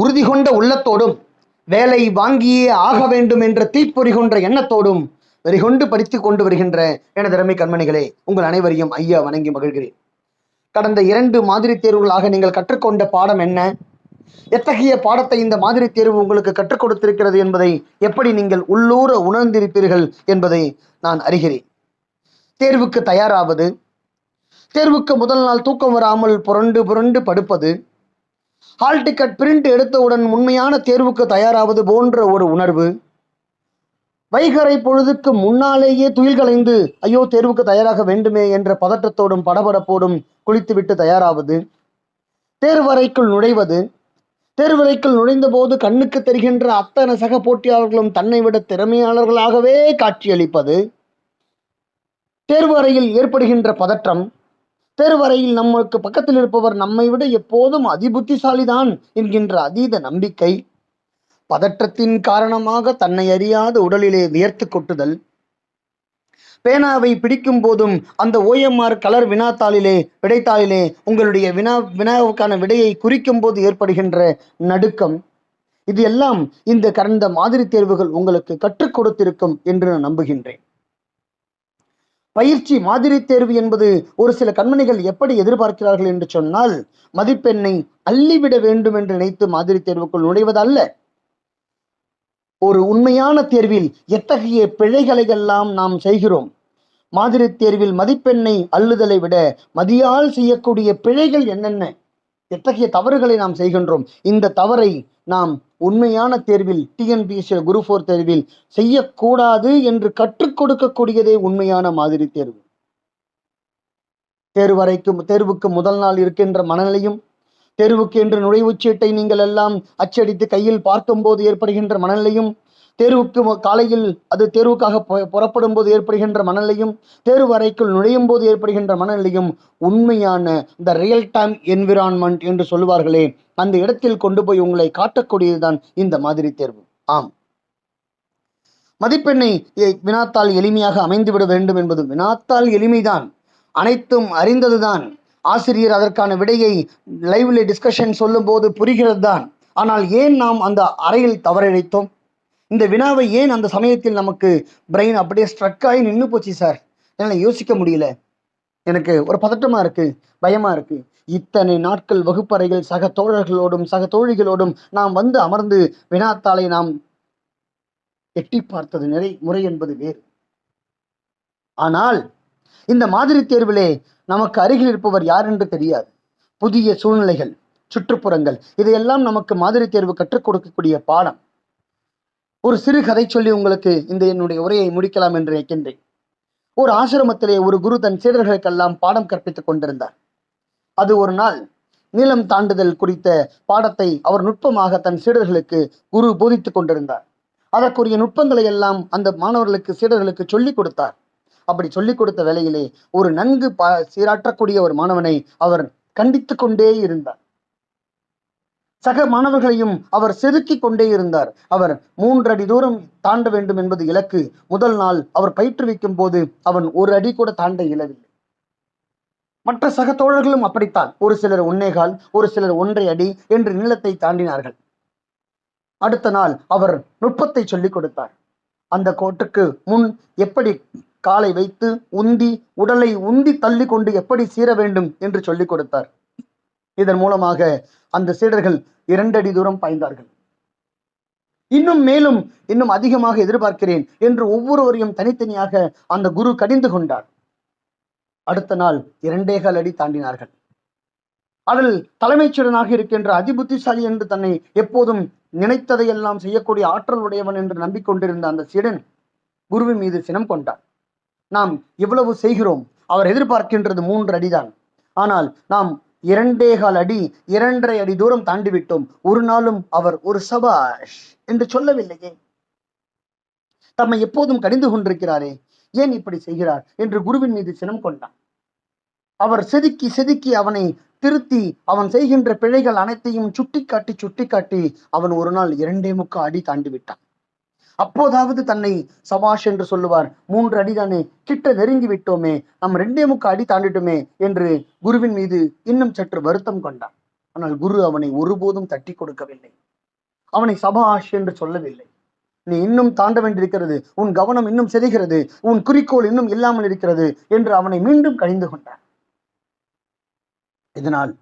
உறுதி கொண்ட உள்ளத்தோடும் வேலை வாங்கியே ஆக வேண்டும் என்ற தீப்பொறி கொன்ற எண்ணத்தோடும் வெறிகொண்டு படித்து கொண்டு வருகின்ற எனது திறமை கண்மணிகளே உங்கள் அனைவரையும் ஐயா வணங்கி மகிழ்கிறேன். கடந்த இரண்டு மாதிரி தேர்வுகளாக நீங்கள் கற்றுக்கொண்ட பாடம் என்ன? எத்தகைய பாடத்தை இந்த மாதிரி தேர்வு உங்களுக்கு கற்றுக் கொடுத்திருக்கிறது என்பதை எப்படி நீங்கள் உள்ளூர உணர்ந்திருப்பீர்கள் என்பதை நான் அறிகிறேன். தேர்வுக்கு தயாராவது தேர்வுக்கு முதல் நாள் தூக்கம் வராமல் புரண்டு புரண்டு படுப்பது ஹால் டிக்கெட் பிரிண்ட் எடுத்தவுடன் உண்மையான தேர்வுக்கு தயாராவது போன்ற ஒரு உணர்வு. வைகரை பொழுதுக்கு முன்னாலேயே துயில் கலைந்து ஐயோ தேர்வுக்கு தயாராக வேண்டுமே என்ற பதட்டத்தோடும் படபடப்போடும் குளித்துவிட்டு தயாராவது. தேர்வறைக்குள் நுழைவது. தேர்வறைக்குள் நுழைந்த போது கண்ணுக்கு தெரிகின்ற அத்தனை சக போட்டியாளர்களும் தன்னை விட திறமையாளர்களாகவே காட்சியளிப்பது. தேர்வு அறையில் ஏற்படுகின்ற பதற்றம். தேர்வு நமக்கு பக்கத்தில் இருப்பவர் நம்மை விட எப்போதும் அதிபுத்திசாலிதான் என்கின்ற அதீத நம்பிக்கை. பதற்றத்தின் காரணமாக தன்னை அறியாத உடலிலே வியர்த்து கொட்டுதல். பேனாவை பிடிக்கும் போதும் அந்த ஓஎம்ஆர் கலர் வினாத்தாளிலே விடைத்தாளிலே உங்களுடைய வினா வினாவுக்கான விடையை குறிக்கும் போது ஏற்படுகின்ற நடுக்கம். இது எல்லாம் இந்த கடந்த மாதிரி தேர்வுகள் உங்களுக்கு கற்றுக் கொடுத்திருக்கும் என்று நான் நம்புகின்றேன். பயிற்சி மாதிரி தேர்வு என்பது ஒரு சில கண்மணிகள் எப்படி எதிர்பார்க்கிறார்கள் என்று சொன்னால் மதிப்பெண்ணை அள்ளிவிட வேண்டும் என்று நினைத்து மாதிரி தேர்வுக்குள் நுழைவதல்ல. ஒரு உண்மையான தேர்வில் எத்தகைய பிழைகளை எல்லாம் நாம் செய்கிறோம்? மாதிரி தேர்வில் மதிப்பெண்ணை அள்ளுதலை விட மதியால் செய்யக்கூடிய பிழைகள் என்னென்ன? எத்தகைய தவறுகளை நாம் செய்கின்றோம்? இந்த தவறை நாம் உண்மையான தேர்வில் டிஎன்பிஎஸ்சி குரு ஃபோர் தேர்வில் செய்யக்கூடாது என்று கற்றுக் கொடுக்கக்கூடியதே உண்மையான மாதிரி தேர்வு. தேர்வறைக்கு தேர்வுக்கு முதல் நாள் இருக்கின்ற மனநிலையும் தேர்வுக்கு என்று நுழைவுச் சீட்டை நீங்கள் எல்லாம் அச்சடித்து கையில் பார்க்கும்போது ஏற்படுகின்ற மனநிலையும் தேர்வுக்கு காலையில் அது தேர்வுக்காக புறப்படும் போது ஏற்படுகின்ற மனநிலையும் தேர்வு அறைக்குள் நுழையும் போது ஏற்படுகின்ற மனநிலையும் உண்மையான இந்த ரியல் டைம் என்விரான்மெண்ட் என்று சொல்லுவார்களே அந்த இடத்தில் கொண்டு போய் உங்களை காட்டக்கூடியதுதான் இந்த மாதிரி தேர்வு. ஆம். மதிப்பெண்ணை வினாத்தால் வினாத்தாள் எளிமையாக அமைந்துவிட வேண்டும் என்பது வினாத்தாள் எளிமைதான். அனைத்தும் அறிந்ததுதான். ஆசிரியர் அதற்கான விடையை லைவ்ல டிஸ்கஷன் சொல்லும்போது புரிகிறது தான் ஆனால் ஏன் நாம் அந்த அறையில் தவறிழைத்தோம்? இந்த வினாவை ஏன் அந்த சமயத்தில் நமக்கு பிரெயின் அப்படியே ஸ்ட்ரக் ஆகி நின்று போச்சு சார் என்னால் யோசிக்க முடியல. எனக்கு ஒரு பதட்டமாக இருக்குது பயமாக இருக்கு. இத்தனை நாட்கள் வகுப்பறையில் சக தோழர்களோடும் சக தோழிகளோடும் நாம் வந்து அமர்ந்து வினாத்தாளை நாம் எட்டி பார்த்தது நிறை முறை என்பது வேறு. ஆனால் இந்த மாதிரி தேர்விலே நமக்கு அருகில் இருப்பவர் யார் என்று தெரியாது. புதிய சூழ்நிலைகள் சுற்றுப்புறங்கள் இதையெல்லாம் நமக்கு மாதிரி தேர்வு கற்றுக் கொடுக்கக்கூடிய பாடம். ஒரு சிறு கதை சொல்லி உங்களுக்கு இந்த என்னுடைய உரையை முடிக்கலாம் என்று நினைக்கின்றேன். ஒரு ஆசிரமத்திலே ஒரு குரு தன் சீடர்களுக்கெல்லாம் பாடம் கற்பித்துக் கொண்டிருந்தார். அது ஒரு நாள் நீளம் தாண்டுதல் குறித்த பாடத்தை அவர் நுட்பமாக தன் சீடர்களுக்கு குரு போதித்துக் கொண்டிருந்தார். அதற்குரிய நுட்பங்களை எல்லாம் அந்த மாணவர்களுக்கு சீடர்களுக்கு சொல்லிக் கொடுத்தார். அப்படி சொல்லிக் கொடுத்த வேளையிலே ஒரு நன்கு ப சீராற்றக்கூடிய ஒரு மாணவனை அவர் கண்டித்து கொண்டே இருந்தார். சக மாணவர்களையும் அவர் செதுக்கிக் கொண்டே இருந்தார். அவர் மூன்றடி தூரம் தாண்ட வேண்டும் என்பது இலக்கு. முதல் நாள் அவர் பயிற்றுவிக்கும் போது அவன் ஒரு அடி கூட தாண்ட இயலவில்லை. மற்ற சக தோழர்களும் அப்படித்தான். ஒரு சிலர் ஒன்னேகால் ஒரு சிலர் ஒன்றை அடி என்று நீளத்தை தாண்டினார்கள். அடுத்த நாள் அவர் நுட்பத்தை சொல்லிக் கொடுத்தார். அந்த கோட்டுக்கு முன் எப்படி காலை வைத்து உந்தி உடலை உந்தி தள்ளி கொண்டு எப்படி சீர வேண்டும் என்று சொல்லிக் கொடுத்தார். இதன் மூலமாக அந்த சீடர்கள் இரண்டடி தூரம் பாய்ந்தார்கள். இன்னும் மேலும் இன்னும் அதிகமாக எதிர்பார்க்கிறேன் என்று ஒவ்வொருவரையும் தனித்தனியாக அந்த குரு கடிந்து கொண்டார். அடுத்த நாள் இரண்டேகால் அடி தாண்டினார்கள். அதில் தலைமைச்சுடனாக இருக்கின்ற அதிபுத்திசாலி என்று தன்னை எப்போதும் நினைத்ததையெல்லாம் செய்யக்கூடிய ஆற்றல் உடையவன் என்று நம்பிக்கொண்டிருந்த அந்த சீடன் குருவின் மீது சினம் கொண்டான். நாம் இவ்வளவு செய்கிறோம் அவர் எதிர்பார்க்கின்றது மூன்று அடிதான். ஆனால் நாம் இரண்டே கால் அடி இரண்டரை அடி தூரம் தாண்டி விட்டோம் ஒரு நாளும் அவர் ஒரு சபாஷ் என்று சொல்லவில்லையே. தம்மை எப்போதும் கடிந்து கொண்டிருக்கிறாரே ஏன் இப்படி செய்கிறார் என்று குருவின் மீது சினம் கொண்டான். அவர் செதுக்கி செதுக்கி அவனை திருத்தி அவன் செய்கின்ற பிழைகள் அனைத்தையும் சுட்டி காட்டி சுட்டி காட்டி அவன் ஒரு நாள் இரண்டே முக்க அடி தாண்டி விட்டான் அப்போதாவது தன்னை சபாஷ் என்று சொல்லுவார். மூன்று அடி தானே கிட்ட நெருங்கி விட்டோமே நாம் ரெண்டே முக்க அடி தாண்டிட்டோமே என்று குருவின் மீது இன்னும் சற்று வருத்தம் கொண்டான். ஆனால் குரு அவனை ஒருபோதும் தட்டி கொடுக்கவில்லை. அவனை சபாஷ் என்று சொல்லவில்லை. நீ இன்னும் தாண்ட வேண்டியிருக்கிறது உன் கவனம் இன்னும் செதுகிறது உன் குறிக்கோள் இன்னும் இல்லாமல் இருக்கிறது என்று அவனை மீண்டும் கழிந்து கொண்டான். இதனால்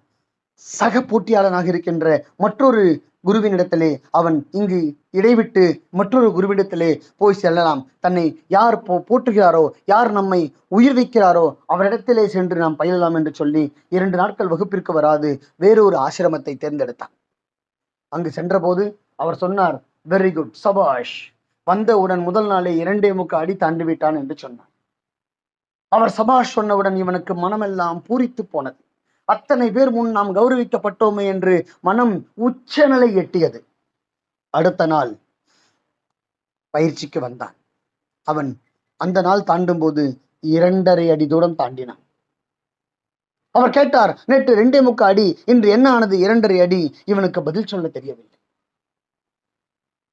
சக போட்டியாளனாக இருக்கின்ற மற்றொரு குருவினிடத்திலே அவன் இங்கு இடைவிட்டு மற்றொரு குருவிடத்திலே போய் செல்லலாம். தன்னை யார் போ போற்றுகிறாரோ யார் நம்மை உயிர் வைக்கிறாரோ அவரிடத்திலே சென்று நாம் பயிலலாம் என்று சொல்லி இரண்டு நாட்கள் வகுப்பிற்கு வராது வேறொரு ஆசிரமத்தை தேர்ந்தெடுத்தான். அங்கு சென்றபோது அவர் சொன்னார் வெரி குட் சபாஷ். வந்தவுடன் முதல் நாளே இரண்டே முக்கு அடி தாண்டி விட்டான் என்று சொன்னார். அவர் சபாஷ் சொன்னவுடன் இவனுக்கு மனமெல்லாம் பூரித்து போனது. அத்தனை பேர் முன் நாம் கௌரவிக்கப்பட்டோமே என்று மனம் உச்சநிலை எட்டியது. அடுத்த நாள் பயிற்சிக்கு வந்தான். அவன் அந்த நாள் தாண்டும் போது இரண்டரை அடி தூரம் தாண்டினான். அவர் கேட்டார் நேற்று ரெண்டே முக்க அடி இன்று என்ன ஆனது இரண்டரை அடி? இவனுக்கு பதில் சொல்ல தெரியவில்லை.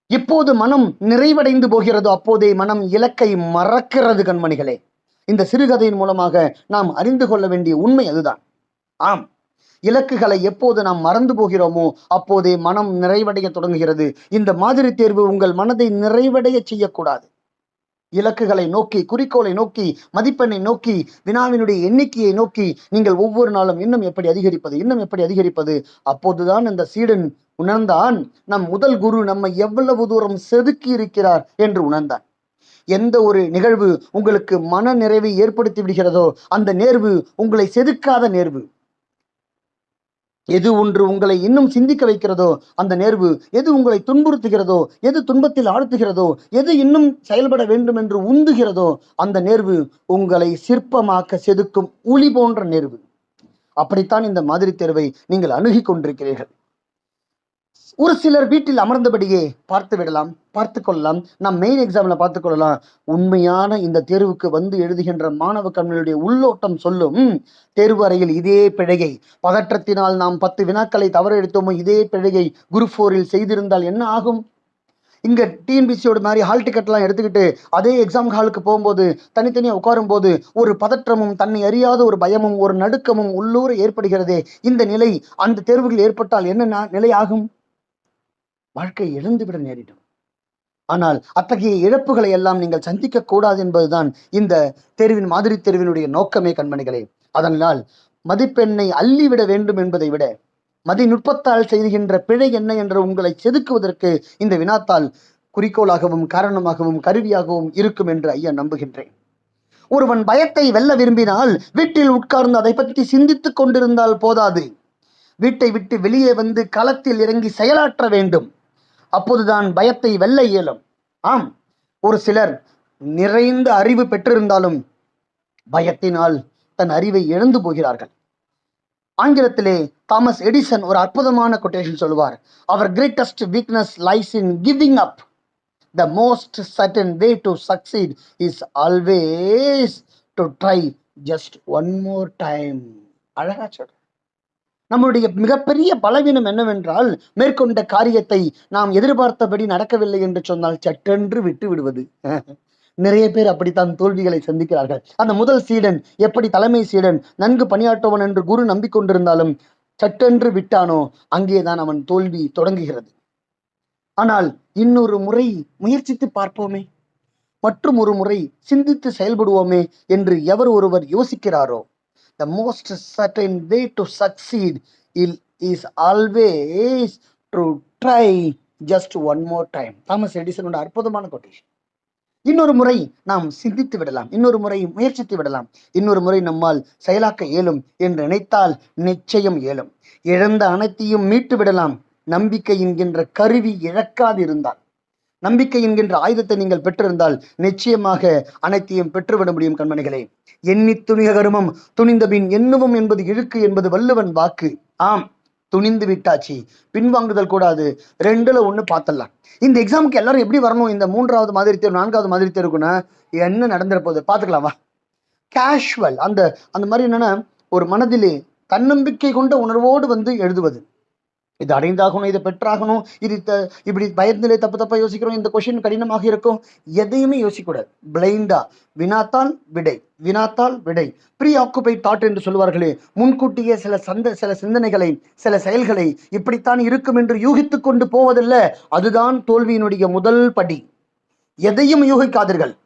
எப்போது மனம் நிறைவடைந்து போகிறதோ அப்போதே மனம் இலக்கை மறக்கிறது கண்மணிகளே. இந்த சிறுகதையின் மூலமாக நாம் அறிந்து கொள்ள வேண்டிய உண்மை அதுதான். ஆம். இலக்குகளை எப்போது நாம் மறந்து போகிறோமோ அப்போதே மனம் நிறைவடைய தொடங்குகிறது. இந்த மாதிரி தேர்வு உங்கள் மனதை நிறைவடைய செய்யக்கூடாது. இலக்குகளை நோக்கி குறிக்கோளை நோக்கி மதிப்பெண்ணை நோக்கி வினாவினுடைய எண்ணிக்கையை நோக்கி நீங்கள் ஒவ்வொரு நாளும் இன்னும் எப்படி அதிகரிப்பது இன்னும் எப்படி அதிகரிப்பது? அப்போதுதான் அந்த சீடன் உணர்ந்தான் நம் முதல் குரு நம்மை எவ்வளவு தூரம் செதுக்கி இருக்கிறார் என்று உணர்ந்தான். எந்த ஒரு நிகழ்வு உங்களுக்கு மன நிறைவை ஏற்படுத்தி விடுகிறதோ அந்த நேர்வு உங்களை செதுக்காத நேர்வு. எது ஒன்று உங்களை இன்னும் சிந்திக்க வைக்கிறதோ அந்த நேர்வு எது உங்களை துன்புறுத்துகிறதோ எது துன்பத்தில் ஆழ்த்துகிறதோ எது இன்னும் செயல்பட வேண்டும் என்று உந்துகிறதோ அந்த நேர்வு உங்களை சிற்பமாக்க செதுக்கும் உளி போன்ற நேர்வு. அப்படித்தான் இந்த மாதிரி தேர்வை நீங்கள் அணுகி கொண்டிருக்கிறீர்கள். ஒரு சிலர் வீட்டில் அமர்ந்தபடியே பார்த்து விடலாம் பார்த்து கொள்ளலாம். நாம் மெயின் எக்ஸாமில் பார்த்து கொள்ளலாம். உண்மையான இந்த தேர்வுக்கு வந்து எழுதுகின்ற மாணவ கண்களுடைய உள்ளோட்டம் சொல்லும் தேர்வு அறையில் இதே பிழையை. பதற்றத்தினால் நாம் பத்து வினாக்களை தவற எடுத்தோமோ இதே பிழையை குரூப் ஃபோரில் செய்திருந்தால் என்ன ஆகும்? இங்கே டிஎன்பிசியோட மாதிரி ஹால் டிக்கெட்லாம் எடுத்துக்கிட்டு அதே எக்ஸாம் ஹாலுக்கு போகும்போது தனித்தனியாக உட்காரும்போது ஒரு பதற்றமும் தன்னை அறியாத ஒரு பயமும் ஒரு நடுக்கமும் உள்ளூர ஏற்படுகிறதே. இந்த நிலை அந்த தேர்வுகள் ஏற்பட்டால் என்ன நிலை ஆகும் வாழ்க்கை இழந்துவிட நேரிடும். ஆனால் அத்தகைய இழப்புகளை எல்லாம் நீங்கள் சந்திக்க கூடாது என்பதுதான் இந்த தேர்வின் மாதிரி தேர்வினுடைய நோக்கமே கண்மணிகளே. அதனால் மதிப்பெண்ணை அள்ளிவிட வேண்டும் என்பதை விட மதி நுட்பத்தால் செய்கின்ற பிழை என்ன என்று உங்களை செதுக்குவதற்கு இந்த வினாத்தால் குறிக்கோளாகவும் காரணமாகவும் கருவியாகவும் இருக்கும் என்று ஐயா நம்புகின்றேன். ஒருவன் பயத்தை வெல்ல விரும்பினால் வீட்டில் உட்கார்ந்து அதை பற்றி சிந்தித்துக் கொண்டிருந்தால் போதாது. வீட்டை விட்டு வெளியே வந்து களத்தில் இறங்கி செயலாற்ற வேண்டும். அப்போதுதான் பயத்தை வெல்ல இயலும். ஆம் ஒரு சிலர் நிறைந்த அறிவு பெற்றிருந்தாலும் பயத்தினால் தன் அறிவை இழந்து போகிறார்கள். ஆங்கிலத்திலே தாமஸ் எடிசன் ஒரு அற்புதமான கொட்டேஷன் சொல்லுவார் அவர் greatest weakness lies in giving up the most certain way to succeed is always to try just one more time அழகா சொல்ற. நம்முடைய மிகப்பெரிய பலவீனம் என்னவென்றால் மேற்கொண்ட காரியத்தை நாம் எதிர்பார்த்தபடி நடக்கவில்லை என்று சொன்னால் சட்டென்று விட்டு விடுவது. நிறைய பேர் அப்படித்தான் தோல்விகளை சந்திக்கிறார்கள். அந்த முதல் சீடன் எப்படி தலைமை சீடன் நன்கு பணியாற்றுவன் என்று குரு நம்பிக்கொண்டிருந்தாலும் சட்டென்று விட்டானோ அங்கேதான் அவன் தோல்வி தொடங்குகிறது. ஆனால் இன்னொரு முறை முயற்சித்து பார்ப்போமே. மற்றும் ஒரு முறை சிந்தித்து செயல்படுவோமே என்று எவர் ஒருவர் யோசிக்கிறாரோ? The most certain way to succeed will is always to try just one more time Thomas எடிசனோட அற்புதமான கொட்டேஷன் இன்னொரு முறை நாம் சிந்தித்து விடலாம். இன்னொரு முறை முயற்சித்து விடலாம். இன்னொரு முறை நம்மால் செயலாக்க இயலும் என்று நினைத்தால் நிச்சயம் இயலும். இழந்த அனைத்தையும் மீட்டு விடலாம். நம்பிக்கை என்கின்ற கருவி இழக்காதிருந்தால். நம்பிக்கை என்கின்ற ஆயுதத்தை நீங்கள் பெற்றிருந்தால் நிச்சயமாக அனைத்தையும் பெற்றுவிட முடியும் கண்மணிகளே. எண்ணி துணிக கருமம் துணிந்த பின் எண்ணுவோம் என்பது இழுக்கு என்பது வள்ளுவன் வாக்கு. ஆம் துணிந்து விட்டாச்சு. பின்வாங்குதல் கூடாது. ரெண்டுல ஒண்ணு பார்த்தலாம் இந்த எக்ஸாமுக்கு எல்லாரும் எப்படி வரணும்? இந்த மூன்றாவது மாதிரி தேர்வு நான்காவது மாதிரி தேர்வுக்குன்னா என்ன நடந்துற போகுது? பார்த்துக்கலாம் கேஷுவல் அந்த அந்த மாதிரி என்னன்னா ஒரு மனதிலே தன்னம்பிக்கை கொண்ட உணர்வோடு வந்து எழுதுவது. இது அடைந்தாகணும் இதை பெற்றாகணும் இது த- இப்படி பயத்திலே தப்பு தப்பா யோசிக்கிறோம் இந்த கொஷின் கடினமாக இருக்கும். எதையுமே யோசிக்கக்கூடாது. பிளைண்டா வினாத்தால் விடை. வினாத்தால் விடை. ப்ரீ ஆக்குபை தாட் என்று சொல்வார்களே முன்கூட்டியே சில சந்த சில சிந்தனைகளை சில செயல்களை இப்படித்தான் இருக்கும் என்று யூகித்து கொண்டு போவதில்லை. அதுதான் தோல்வியினுடைய முதல் படி. எதையும் யூகிக்காதீர்கள்.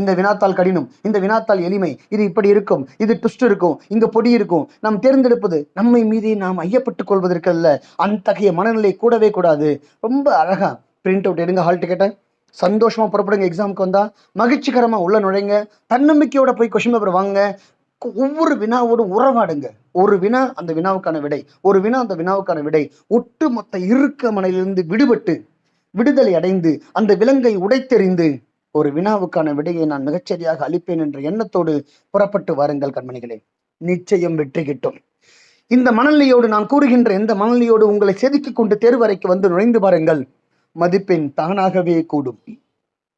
இந்த வினாத்தால் கடினம் இந்த வினாத்தால் எளிமை இது இப்படி இருக்கும் இது ட்விஸ்ட் இருக்கும் இங்க பொடி இருக்கும். நாம் தேர்ந்தெடுப்பது நம்மை மீதே நாம் ஐயப்பட்டுக் கொள்வதற்கல்ல அத்தகைய மனநிலை கூடவே கூடாது. ரொம்ப அழகா பிரிண்ட் அவுட் எடுங்க ஹால் டிக்கெட்டை சந்தோஷமா புறப்படுங்க எக்ஸாமுக்கு வந்தா. மகிழ்ச்சிகரமா உள்ள நுழைங்க. தன்னம்பிக்கையோட போய் கொஷின் பேப்பர் வாங்க ஒவ்வொரு வினாவோடும் உறவாடுங்க. ஒரு வினா அந்த வினாவுக்கான விடை ஒரு வினா அந்த வினாவுக்கான விடை. ஒட்டுமொத்த இறுக்க மனையிலிருந்து விடுபட்டு விடுதலை அடைந்து அந்த விலங்கை உடைத்தெறிந்து ஒரு வினாவுக்கான விடையை நான் மிகச்சரியாக அளிப்பேன் என்ற எண்ணத்தோடு புறப்பட்டு வாருங்கள் கண்மணிகளே. நிச்சயம் வெற்றி கிட்டும். இந்த மனநிலையோடு நான் கூறுகின்ற இந்த மனநிலையோடு உங்களை செதுக்கிக் கொண்டு தேர்வறைக்கு வந்து நுழைந்து பாருங்கள். மதிப்பெண் தானாகவே கூடும்.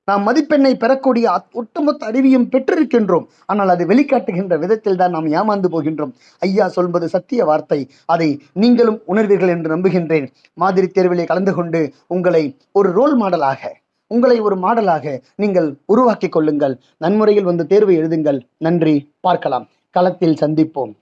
நாம் மதிப்பெண்ணை பெறக்கூடிய ஒட்டுமொத்த அறிவியும் பெற்றிருக்கின்றோம். ஆனால் அது வெளிக்காட்டுகின்ற விதத்தில் தான் நாம் ஏமாந்து போகின்றோம். ஐயா சொல்வது சத்திய வார்த்தை. அதை நீங்களும் உணர்வீர்கள் என்று நம்புகின்றேன். மாதிரி தேர்விலே கலந்து கொண்டு உங்களை ஒரு ரோல் மாடலாக உங்களை ஒரு மாடலாக நீங்கள் உருவாக்கிக் கொள்ளுங்கள். நன்முறையில் வந்து தேர்வு எழுதுங்கள். நன்றி. பார்க்கலாம். களத்தில் சந்திப்போம்.